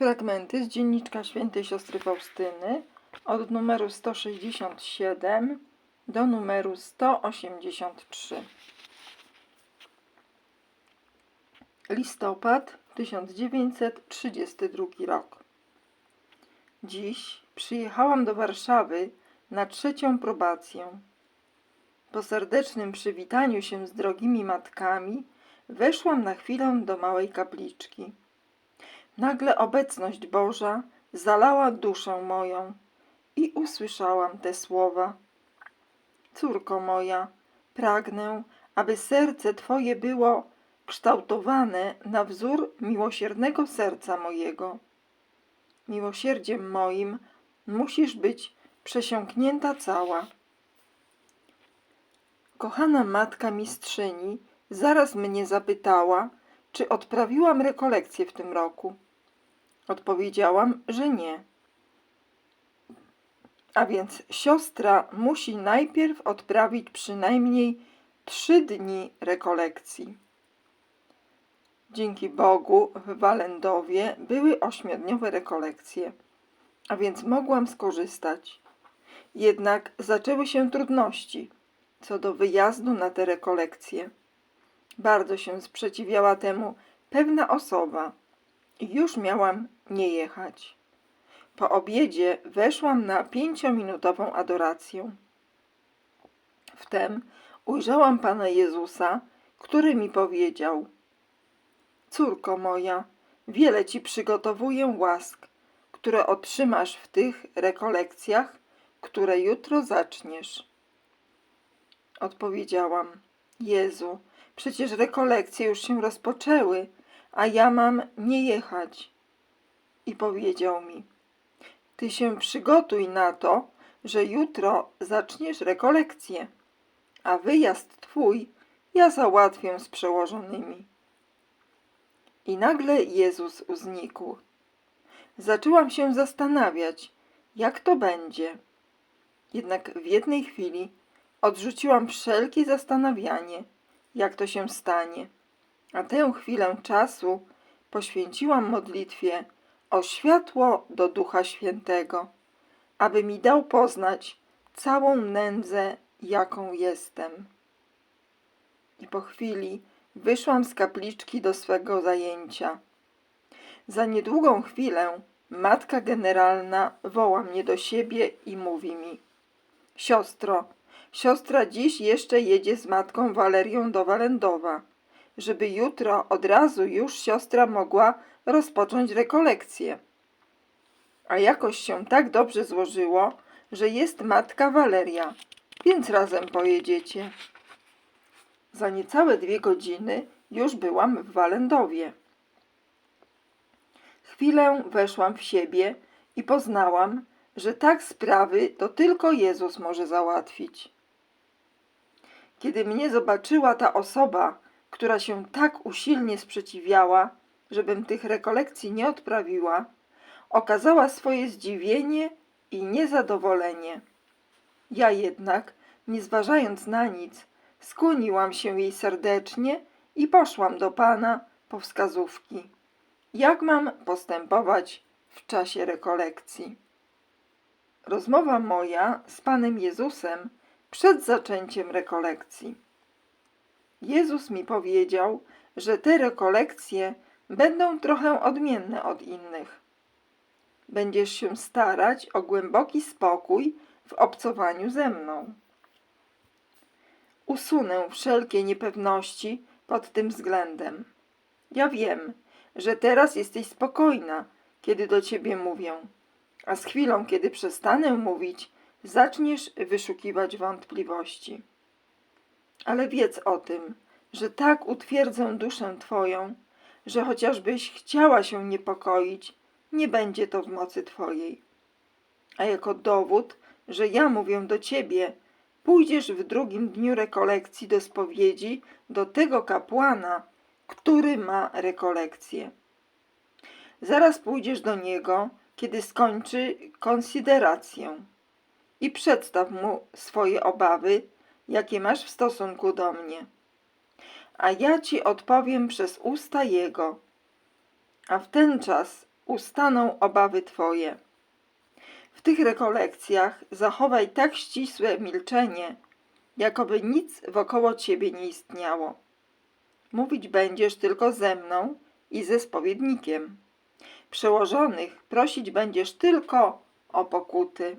Fragmenty z dzienniczka świętej siostry Faustyny od numeru 167 do numeru 183. Listopad 1932 rok. Dziś przyjechałam do Warszawy na trzecią probację. Po serdecznym przywitaniu się z drogimi matkami weszłam na chwilę do małej kapliczki. Nagle obecność Boża zalała duszę moją i usłyszałam te słowa. Córko moja, pragnę, aby serce Twoje było kształtowane na wzór miłosiernego serca mojego. Miłosierdziem moim musisz być przesiąknięta cała. Kochana matka mistrzyni zaraz mnie zapytała, czy odprawiłam rekolekcję w tym roku. Odpowiedziałam, że nie. A więc siostra musi najpierw odprawić przynajmniej trzy dni rekolekcji. Dzięki Bogu w Walendowie były ośmiodniowe rekolekcje, a więc mogłam skorzystać. Jednak zaczęły się trudności co do wyjazdu na te rekolekcje. Bardzo się sprzeciwiała temu pewna osoba i już miałam nie jechać. Po obiedzie weszłam na pięciominutową adorację. Wtem ujrzałam Pana Jezusa, który mi powiedział: Córko moja, wiele ci przygotowuję łask, które otrzymasz w tych rekolekcjach, które jutro zaczniesz. Odpowiedziałam: Jezu, przecież rekolekcje już się rozpoczęły, a ja mam nie jechać. I powiedział mi: Ty się przygotuj na to, że jutro zaczniesz rekolekcję, a wyjazd twój ja załatwię z przełożonymi. I nagle Jezus znikł. Zaczęłam się zastanawiać, jak to będzie. Jednak w jednej chwili odrzuciłam wszelkie zastanawianie, jak to się stanie, a tę chwilę czasu poświęciłam modlitwie o światło do Ducha Świętego, aby mi dał poznać całą nędzę, jaką jestem. I po chwili wyszłam z kapliczki do swego zajęcia. Za niedługą chwilę matka generalna woła mnie do siebie i mówi mi: Siostro, siostra dziś jeszcze jedzie z matką Walerią do Walendowa, żeby jutro od razu już siostra mogła rozpocząć rekolekcję. A jakoś się tak dobrze złożyło, że jest matka Waleria, więc razem pojedziecie. Za niecałe dwie godziny już byłam w Walendowie. Chwilę weszłam w siebie i poznałam, że tak sprawy to tylko Jezus może załatwić. Kiedy mnie zobaczyła ta osoba, która się tak usilnie sprzeciwiała, żebym tych rekolekcji nie odprawiła, okazała swoje zdziwienie i niezadowolenie. Ja jednak, nie zważając na nic, skłoniłam się jej serdecznie i poszłam do Pana po wskazówki. Jak mam postępować w czasie rekolekcji? Rozmowa moja z Panem Jezusem przed zaczęciem rekolekcji. Jezus mi powiedział, że te rekolekcje będą trochę odmienne od innych. Będziesz się starać o głęboki spokój w obcowaniu ze mną. Usunę wszelkie niepewności pod tym względem. Ja wiem, że teraz jesteś spokojna, kiedy do ciebie mówię, a z chwilą, kiedy przestanę mówić, zaczniesz wyszukiwać wątpliwości. Ale wiedz o tym, że tak utwierdzę duszę Twoją, że chociażbyś chciała się niepokoić, nie będzie to w mocy Twojej. A jako dowód, że ja mówię do Ciebie, pójdziesz w drugim dniu rekolekcji do spowiedzi do tego kapłana, który ma rekolekcję. Zaraz pójdziesz do niego, kiedy skończy konsiderację i przedstaw mu swoje obawy, jakie masz w stosunku do mnie. A ja ci odpowiem przez usta jego. A w ten czas ustaną obawy Twoje. W tych rekolekcjach zachowaj tak ścisłe milczenie, jakoby nic wokoło Ciebie nie istniało. Mówić będziesz tylko ze mną i ze spowiednikiem. Przełożonych prosić będziesz tylko o pokuty.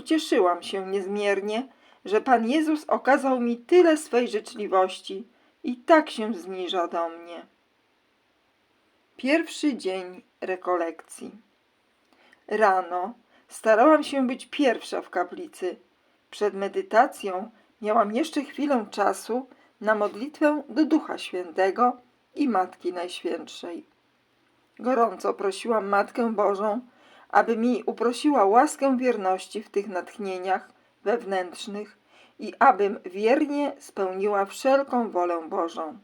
Ucieszyłam się niezmiernie, że Pan Jezus okazał mi tyle swej życzliwości i tak się zniża do mnie. Pierwszy dzień rekolekcji. Rano starałam się być pierwsza w kaplicy. Przed medytacją miałam jeszcze chwilę czasu na modlitwę do Ducha Świętego i Matki Najświętszej. Gorąco prosiłam Matkę Bożą, aby mi uprosiła łaskę wierności w tych natchnieniach wewnętrznych i abym wiernie spełniła wszelką wolę Bożą.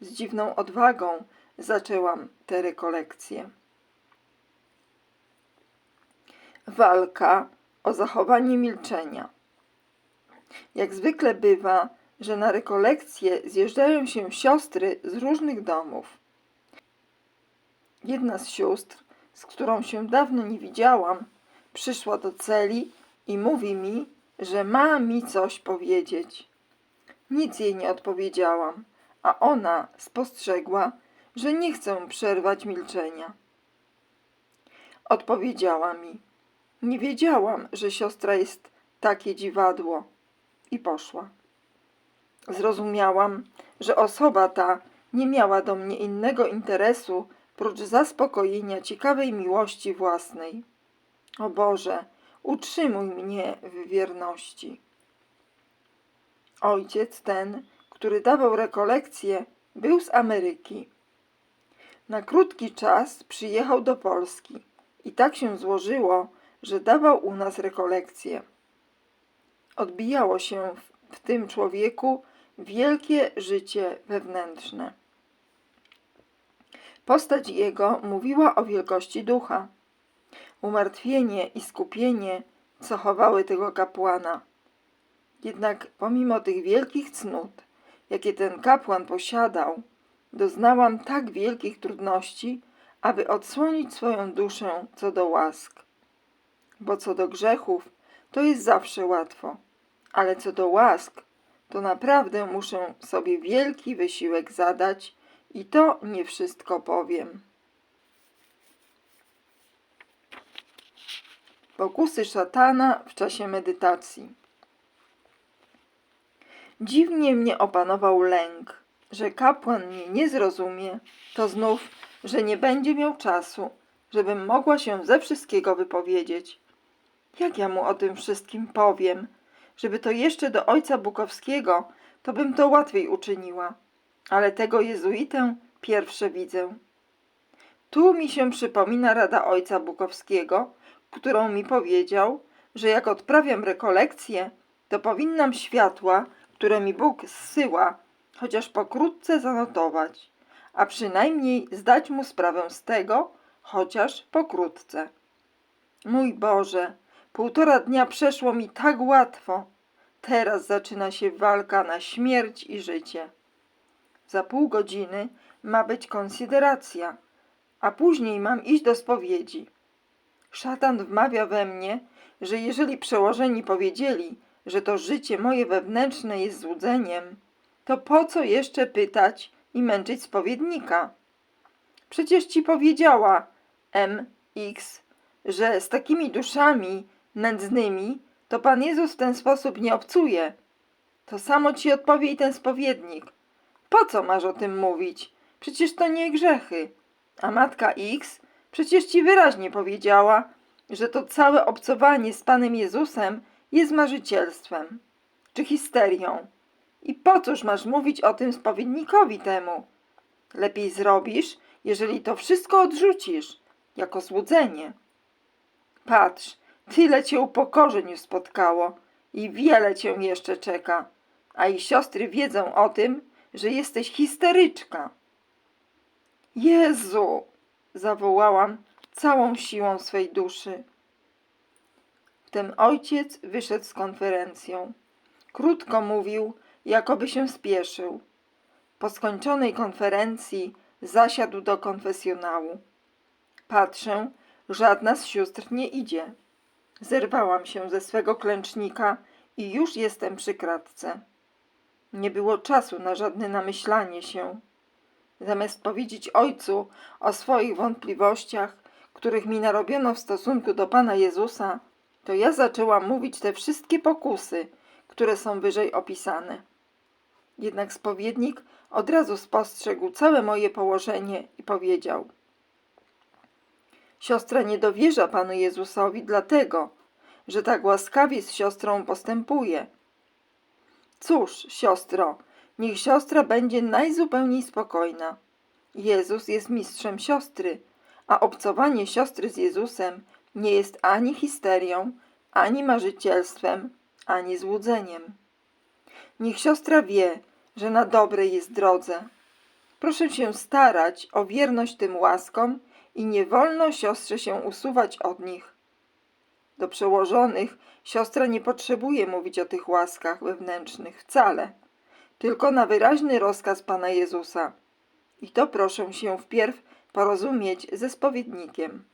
Z dziwną odwagą zaczęłam te rekolekcje. Walka o zachowanie milczenia. Jak zwykle bywa, że na rekolekcje zjeżdżają się siostry z różnych domów. Jedna z sióstr, z którą się dawno nie widziałam, przyszła do celi i mówi mi, że ma mi coś powiedzieć. Nic jej nie odpowiedziałam, a ona spostrzegła, że nie chcę przerwać milczenia. Odpowiedziała mi. Nie wiedziałam, że siostra jest takie dziwadło. I poszła. Zrozumiałam, że osoba ta nie miała do mnie innego interesu, prócz zaspokojenia ciekawej miłości własnej. O Boże, utrzymuj mnie w wierności. Ojciec ten, który dawał rekolekcje, był z Ameryki. Na krótki czas przyjechał do Polski i tak się złożyło, że dawał u nas rekolekcje. Odbijało się w, tym człowieku wielkie życie wewnętrzne. Postać jego mówiła o wielkości ducha. Umartwienie i skupienie cechowały tego kapłana. Jednak pomimo tych wielkich cnót, jakie ten kapłan posiadał, doznałam tak wielkich trudności, aby odsłonić swoją duszę co do łask. Bo co do grzechów, to jest zawsze łatwo, ale co do łask, to naprawdę muszę sobie wielki wysiłek zadać i to nie wszystko powiem. Pokusy szatana w czasie medytacji. Dziwnie mnie opanował lęk, że kapłan mnie nie zrozumie, to znów, że nie będzie miał czasu, żebym mogła się ze wszystkiego wypowiedzieć. Jak ja mu o tym wszystkim powiem? Żeby to jeszcze do ojca Bukowskiego, to bym to łatwiej uczyniła. Ale tego jezuitę pierwsze widzę. Tu mi się przypomina rada ojca Bukowskiego, którą mi powiedział, że jak odprawiam rekolekcje, to powinnam światła, które mi Bóg zsyła, chociaż pokrótce zanotować, a przynajmniej zdać mu sprawę z tego, chociaż pokrótce. Mój Boże, półtora dnia przeszło mi tak łatwo. Teraz zaczyna się walka na śmierć i życie. Za pół godziny ma być konsideracja, a później mam iść do spowiedzi. Szatan wmawia we mnie, że jeżeli przełożeni powiedzieli, że to życie moje wewnętrzne jest złudzeniem, to po co jeszcze pytać i męczyć spowiednika? Przecież ci powiedziała MX, że z takimi duszami nędznymi to Pan Jezus w ten sposób nie obcuje. To samo ci odpowie i ten spowiednik. Po co masz o tym mówić? Przecież to nie grzechy. A matka X przecież ci wyraźnie powiedziała, że to całe obcowanie z Panem Jezusem jest marzycielstwem czy histerią. I po cóż masz mówić o tym spowiednikowi temu? Lepiej zrobisz, jeżeli to wszystko odrzucisz, jako złudzenie. Patrz, tyle cię upokorzeń już spotkało i wiele cię jeszcze czeka, a i siostry wiedzą o tym, że jesteś histeryczka. Jezu! zawołałam całą siłą swej duszy. Wtem ojciec wyszedł z konferencją. Krótko mówił, jakoby się spieszył. Po skończonej konferencji zasiadł do konfesjonału. Patrzę, żadna z sióstr nie idzie. Zerwałam się ze swego klęcznika i już jestem przy kratce. Nie było czasu na żadne namyślanie się. Zamiast powiedzieć ojcu o swoich wątpliwościach, których mi narobiono w stosunku do Pana Jezusa, to ja zaczęłam mówić te wszystkie pokusy, które są wyżej opisane. Jednak spowiednik od razu spostrzegł całe moje położenie i powiedział: Siostra nie dowierza Panu Jezusowi dlatego, że tak łaskawie z siostrą postępuje. Cóż, siostro, niech siostra będzie najzupełniej spokojna. Jezus jest mistrzem siostry, a obcowanie siostry z Jezusem nie jest ani histerią, ani marzycielstwem, ani złudzeniem. Niech siostra wie, że na dobrej jest drodze. Proszę się starać o wierność tym łaskom i nie wolno siostrze się usuwać od nich. Do przełożonych siostra nie potrzebuje mówić o tych łaskach wewnętrznych wcale, tylko na wyraźny rozkaz Pana Jezusa. I to proszę się wpierw porozumieć ze spowiednikiem.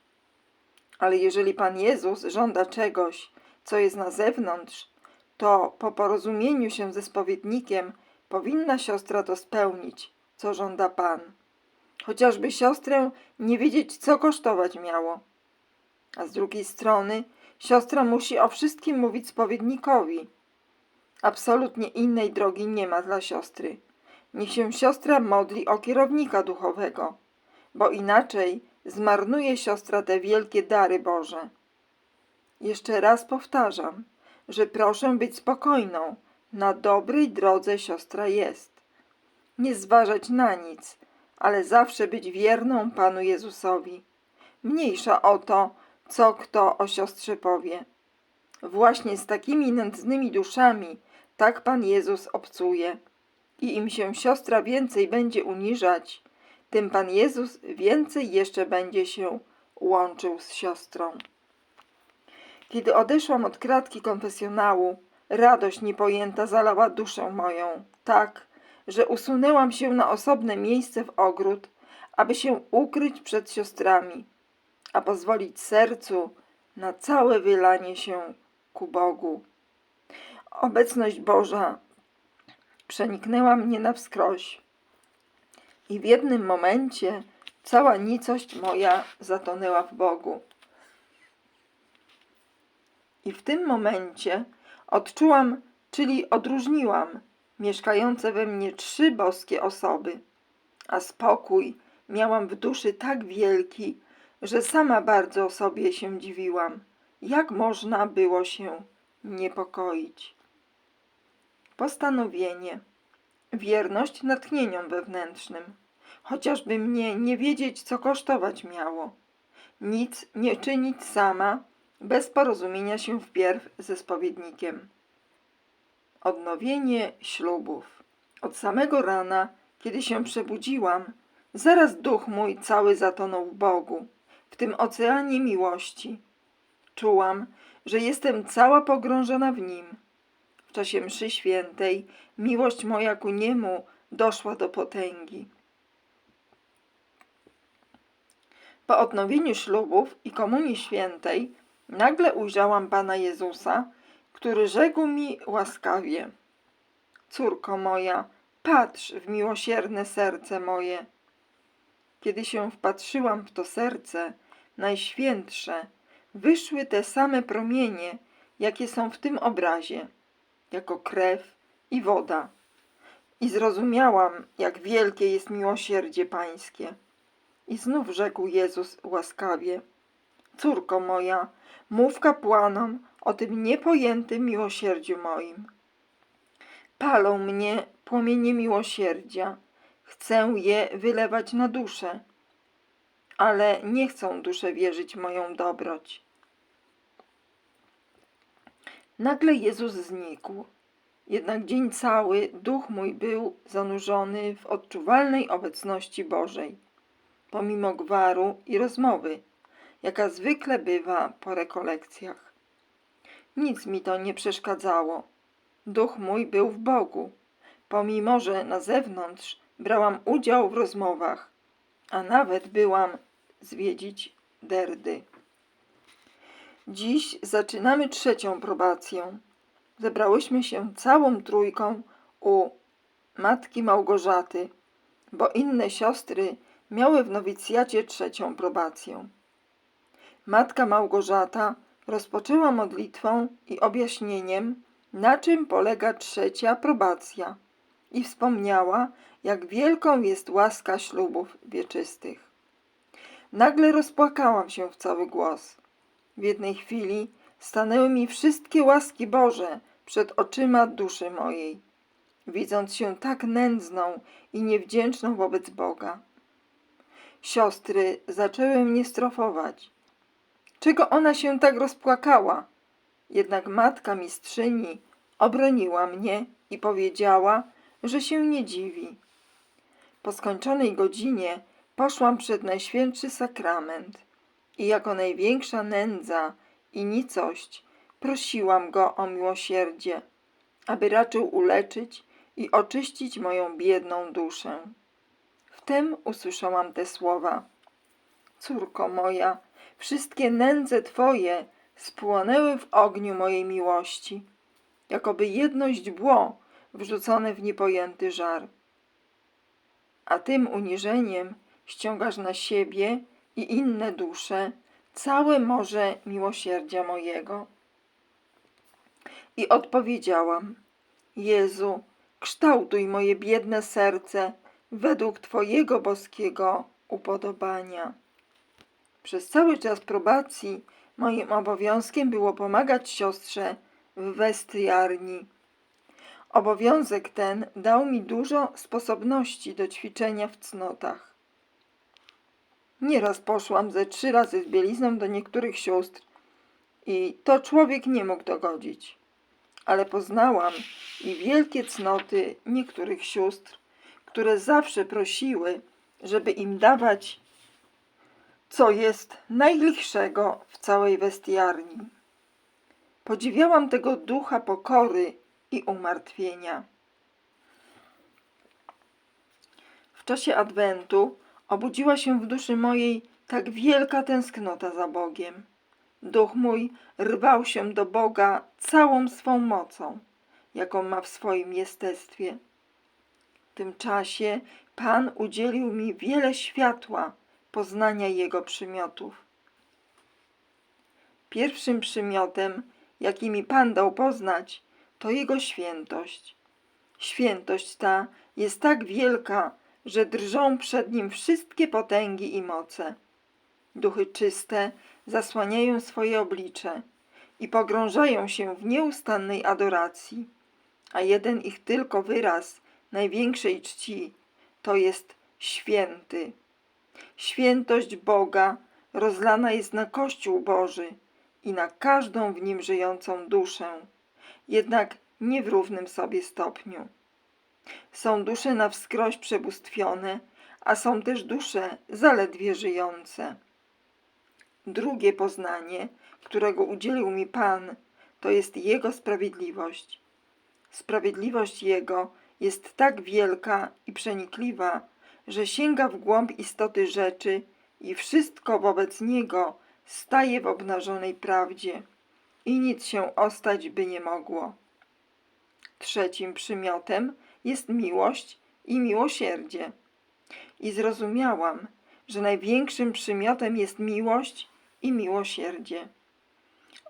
Ale jeżeli Pan Jezus żąda czegoś, co jest na zewnątrz, to po porozumieniu się ze spowiednikiem powinna siostra to spełnić, co żąda Pan. Chociażby siostrę nie wiedzieć, co kosztować miało. A z drugiej strony, siostra musi o wszystkim mówić spowiednikowi. Absolutnie innej drogi nie ma dla siostry. Niech się siostra modli o kierownika duchowego, bo inaczej zmarnuje siostra te wielkie dary Boże. Jeszcze raz powtarzam, że proszę być spokojną. Na dobrej drodze siostra jest. Nie zważać na nic, ale zawsze być wierną Panu Jezusowi. Mniejsza o to, co kto o siostrze powie. Właśnie z takimi nędznymi duszami tak Pan Jezus obcuje. I im się siostra więcej będzie uniżać, tym Pan Jezus więcej jeszcze będzie się łączył z siostrą. Kiedy odeszłam od kratki konfesjonału, radość niepojęta zalała duszę moją, tak, że usunęłam się na osobne miejsce w ogród, aby się ukryć przed siostrami, a pozwolić sercu na całe wylanie się ku Bogu. Obecność Boża przeniknęła mnie na wskroś i w jednym momencie cała nicość moja zatonęła w Bogu. I w tym momencie odczułam, czyli odróżniłam mieszkające we mnie trzy boskie osoby, a spokój miałam w duszy tak wielki, że sama bardzo sobie się dziwiłam, jak można było się niepokoić. Postanowienie. Wierność natchnieniom wewnętrznym, chociażby mnie nie wiedzieć, co kosztować miało. Nic nie czynić sama, bez porozumienia się wpierw ze spowiednikiem. Odnowienie ślubów. Od samego rana, kiedy się przebudziłam, zaraz duch mój cały zatonął w Bogu, w tym oceanie miłości. Czułam, że jestem cała pogrążona w nim. W czasie mszy świętej miłość moja ku niemu doszła do potęgi. Po odnowieniu ślubów i komunii świętej nagle ujrzałam Pana Jezusa, który rzekł mi łaskawie: Córko moja, patrz w miłosierne serce moje. Kiedy się wpatrzyłam w to serce, najświętsze, wyszły te same promienie, jakie są w tym obrazie, jako krew i woda. I zrozumiałam, jak wielkie jest miłosierdzie Pańskie. I znów rzekł Jezus łaskawie: Córko moja, mów kapłanom o tym niepojętym miłosierdziu moim. Palą mnie płomienie miłosierdzia, chcę je wylewać na duszę, ale nie chcą dusze wierzyć moją dobroć. Nagle Jezus znikł, jednak dzień cały duch mój był zanurzony w odczuwalnej obecności Bożej, pomimo gwaru i rozmowy, jaka zwykle bywa po rekolekcjach. Nic mi to nie przeszkadzało. Duch mój był w Bogu, pomimo że na zewnątrz brałam udział w rozmowach, a nawet byłam zwiedzić derdy. Dziś zaczynamy trzecią probację. Zebrałyśmy się całą trójką u matki Małgorzaty, bo inne siostry miały w nowicjacie trzecią probację. Matka Małgorzata rozpoczęła modlitwą i objaśnieniem, na czym polega trzecia probacja i wspomniała, jak wielką jest łaska ślubów wieczystych. Nagle rozpłakałam się w cały głos. W jednej chwili stanęły mi wszystkie łaski Boże przed oczyma duszy mojej, widząc się tak nędzną i niewdzięczną wobec Boga. Siostry zaczęły mnie strofować. Czego ona się tak rozpłakała? Jednak matka mistrzyni obroniła mnie i powiedziała, że się nie dziwi. Po skończonej godzinie poszłam przed Najświętszy Sakrament i jako największa nędza i nicość prosiłam Go o miłosierdzie, aby raczył uleczyć i oczyścić moją biedną duszę. Wtem usłyszałam te słowa. Córko moja, wszystkie nędze Twoje spłonęły w ogniu mojej miłości, jakoby jedno źdźbło wrzucone w niepojęty żar. A tym uniżeniem ściągasz na siebie i inne dusze całe morze miłosierdzia mojego. I odpowiedziałam, Jezu, kształtuj moje biedne serce według Twojego boskiego upodobania. Przez cały czas probacji moim obowiązkiem było pomagać siostrze w westiarni. Obowiązek ten dał mi dużo sposobności do ćwiczenia w cnotach. Nieraz poszłam ze trzy razy z bielizną do niektórych sióstr i to człowiek nie mógł dogodzić. Ale poznałam i wielkie cnoty niektórych sióstr, które zawsze prosiły, żeby im dawać co jest najlichszego w całej westiarni. Podziwiałam tego ducha pokory i umartwienia. W czasie Adwentu obudziła się w duszy mojej tak wielka tęsknota za Bogiem. Duch mój rwał się do Boga całą swą mocą, jaką ma w swoim jestestwie. W tym czasie Pan udzielił mi wiele światła poznania Jego przymiotów. Pierwszym przymiotem, jaki mi Pan dał poznać, to Jego świętość. Świętość ta jest tak wielka, że drżą przed Nim wszystkie potęgi i moce. Duchy czyste zasłaniają swoje oblicze i pogrążają się w nieustannej adoracji, a jeden ich tylko wyraz największej czci to jest święty. Świętość Boga rozlana jest na Kościół Boży i na każdą w nim żyjącą duszę, jednak nie w równym sobie stopniu. Są dusze na wskroś przebóstwione, a są też dusze zaledwie żyjące. Drugie poznanie, którego udzielił mi Pan, to jest Jego sprawiedliwość. Sprawiedliwość Jego jest tak wielka i przenikliwa, że sięga w głąb istoty rzeczy i wszystko wobec Niego staje w obnażonej prawdzie i nic się ostać by nie mogło. Trzecim przymiotem jest miłość i miłosierdzie. I zrozumiałam, że największym przymiotem jest miłość i miłosierdzie.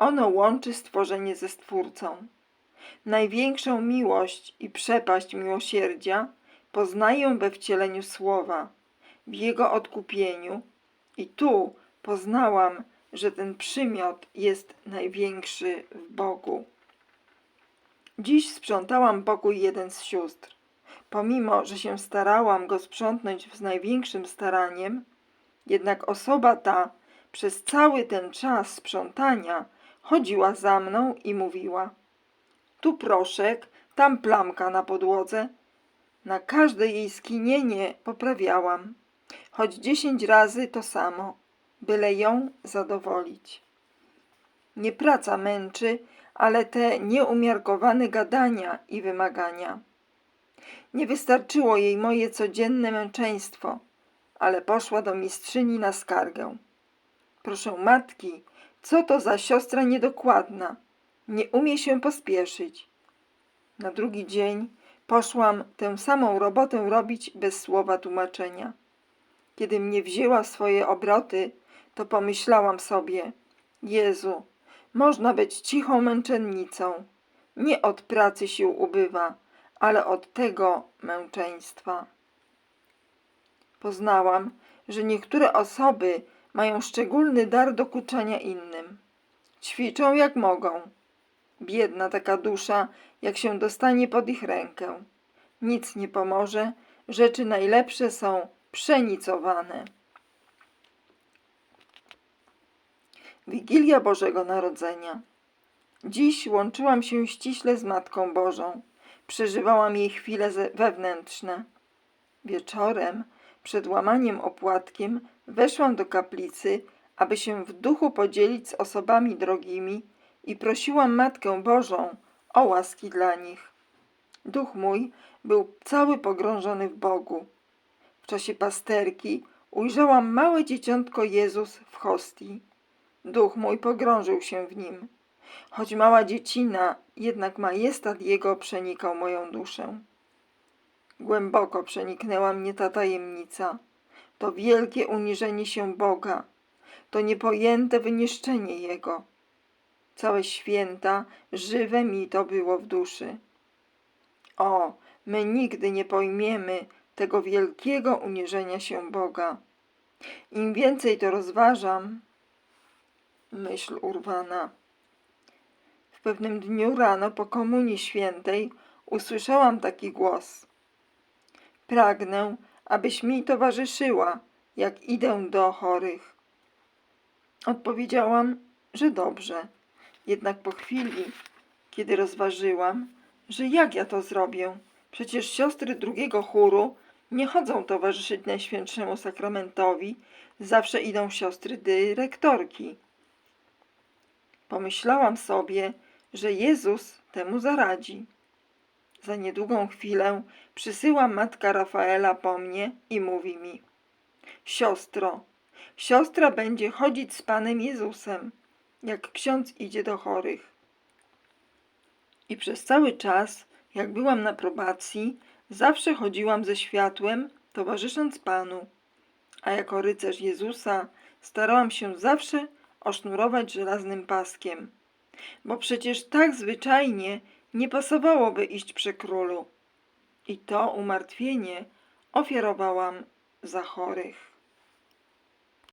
Ono łączy stworzenie ze Stwórcą. Największą miłość i przepaść miłosierdzia poznaję we wcieleniu Słowa, w Jego odkupieniu i tu poznałam, że ten przymiot jest największy w Bogu. Dziś sprzątałam pokój jeden z sióstr. Pomimo, że się starałam go sprzątnąć z największym staraniem, jednak osoba ta przez cały ten czas sprzątania chodziła za mną i mówiła: Tu proszek, tam plamka na podłodze. Na każde jej skinienie poprawiałam, choć dziesięć razy to samo, byle ją zadowolić. Nie praca męczy, ale te nieumiarkowane gadania i wymagania. Nie wystarczyło jej moje codzienne męczeństwo, ale poszła do mistrzyni na skargę. Proszę matki, co to za siostra niedokładna? Nie umie się pospieszyć. Na drugi dzień poszłam tę samą robotę robić bez słowa tłumaczenia. Kiedy mnie wzięła w swoje obroty, to pomyślałam sobie: Jezu, można być cichą męczennicą. Nie od pracy się ubywa, ale od tego męczeństwa. Poznałam, że niektóre osoby mają szczególny dar dokuczania innym. Ćwiczą jak mogą. Biedna taka dusza, jak się dostanie pod ich rękę. Nic nie pomoże, rzeczy najlepsze są przenicowane. Wigilia Bożego Narodzenia. Dziś łączyłam się ściśle z Matką Bożą. Przeżywałam jej chwile wewnętrzne. Wieczorem, przed łamaniem opłatkiem, weszłam do kaplicy, aby się w duchu podzielić z osobami drogimi i prosiłam Matkę Bożą o łaski dla nich. Duch mój był cały pogrążony w Bogu. W czasie pasterki ujrzałam małe dzieciątko Jezus w hostii. Duch mój pogrążył się w nim. Choć mała dziecina, jednak majestat jego przenikał moją duszę. Głęboko przeniknęła mnie ta tajemnica. To wielkie uniżenie się Boga, to niepojęte wyniszczenie Jego. Całe święta, żywe mi to było w duszy. O, my nigdy nie pojmiemy tego wielkiego uniżenia się Boga. Im więcej to rozważam, myśl urwana. W pewnym dniu rano po Komunii Świętej usłyszałam taki głos. Pragnę, abyś mi towarzyszyła, jak idę do chorych. Odpowiedziałam, że dobrze. Jednak po chwili, kiedy rozważyłam, że jak ja to zrobię? Przecież siostry drugiego chóru nie chodzą towarzyszyć Najświętszemu Sakramentowi, zawsze idą siostry dyrektorki. Pomyślałam sobie, że Jezus temu zaradzi. Za niedługą chwilę przysyła matka Rafaela po mnie i mówi mi: Siostro, siostra będzie chodzić z Panem Jezusem, jak ksiądz idzie do chorych. I przez cały czas, jak byłam na probacji, zawsze chodziłam ze światłem, towarzysząc Panu, a jako rycerz Jezusa starałam się zawsze osznurować żelaznym paskiem, bo przecież tak zwyczajnie nie pasowałoby iść przy królu. I to umartwienie ofiarowałam za chorych.